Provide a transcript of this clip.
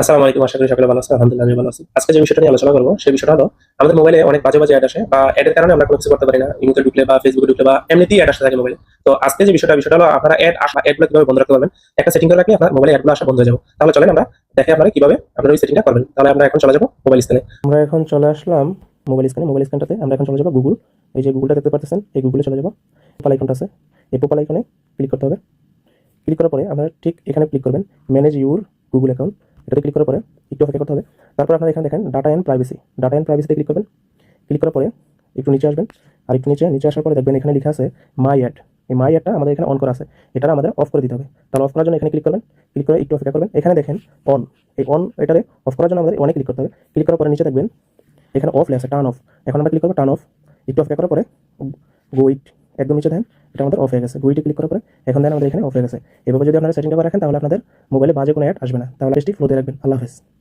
আসসালামু আলাইকুম, আশা করি সকলে ভালো আলহামদুলিল্লাহ আমি ভালো আছি। আজকে যে বিষয়টা নিয়ে আলোচনা করব, সেই বিষয়টা হলো, আমাদের মোবাইলে অনেক বাজে বাজে অ্যাড আসে বা অ্যাডের কারণে আমরা কোনো কিছু করতে পারি না ইমোতে ঢুকলে বা ফেসবুকে ঢুকলে বা এমনিতেই অ্যাড আসতে থাকে মোবাইলে তো আজকে যে বিষয়টা বিষয়টা হলো আপনারা অ্যাড আসা অ্যাডগুলো কীভাবে বন্ধ রাখতে পারবেন, একটা সেটিং করে রাখলে আপনার মোবাইলে অ্যাডগুলো আসা বন্ধ হয়ে যাবে। তাহলে চলেন আমরা দেখে আপনারা কীভাবে আপনারা ওই সেটিংটা করবেন। তাহলে আমরা এখন চলে যাব মোবাইল স্ক্রিনে আমরা এখন চলে আসলাম মোবাইল স্ক্রিনে মোবাইল স্ক্রিনটাতে আমরা এখন চলে যাব গুগল এই যে গুগলটা দেখতে পাচ্ছেন এই গুগলে চলে যাব। প্রোফাইল আইকনটা আছে। এই প্রোফাইল আইকনে ক্লিক করতে হবে। ক্লিক করার পরে আপনারা ঠিক এখানে ক্লিক করবেন ম্যানেজ ইউর গুগল অ্যাকাউন্ট এটাতে ক্লিক করার পরে একটু অপেক্ষা করতে হবে। তারপর আপনারা এখানে দেখেন data and privacy data and প্রাইভেসিতে click করবেন। ক্লিক করার পরে একটু নিচে আসবেন। আর একটু নিচে নিচে আসার পরে দেখবেন এখানে লেখা আছে মাই অ্যাড এই মাই অ্যাডটা আমাদের এখানে অন করা আছে। এটা আমাদের অফ করে দিতে হবে। তাহলে অফ করার জন্য এখানে ক্লিক করবেন। ক্লিক করে একটু অপেক্ষা করবেন। এখানে দেখেন অন এই অন এটারে অফ করার জন্য আমাদের অনেক ক্লিক করতে হবে। ক্লিক করার পরে নিচে দেখবেন এখানে অফ লেখা আছে টার্ন অফ এখন আমরা ক্লিক করব টার্ন অফ একটু অপেক্ষা করার পরে গোইট একদম নিচে দেন এটা আমাদের অফ হয়ে গেছে। গুইটে ক্লিক করার পরে এখন দেন আমাদের এখানে অফ হয়ে গেছে। এভাবে যদি আপনারা সেটিংটা রাখেন, তাহলে আপনাদের মোবাইলে বাজে কোনো অ্যাড আসবে না। তাহলে ফ্লোতে রাখবেন। আল্লাহ হাফেজ।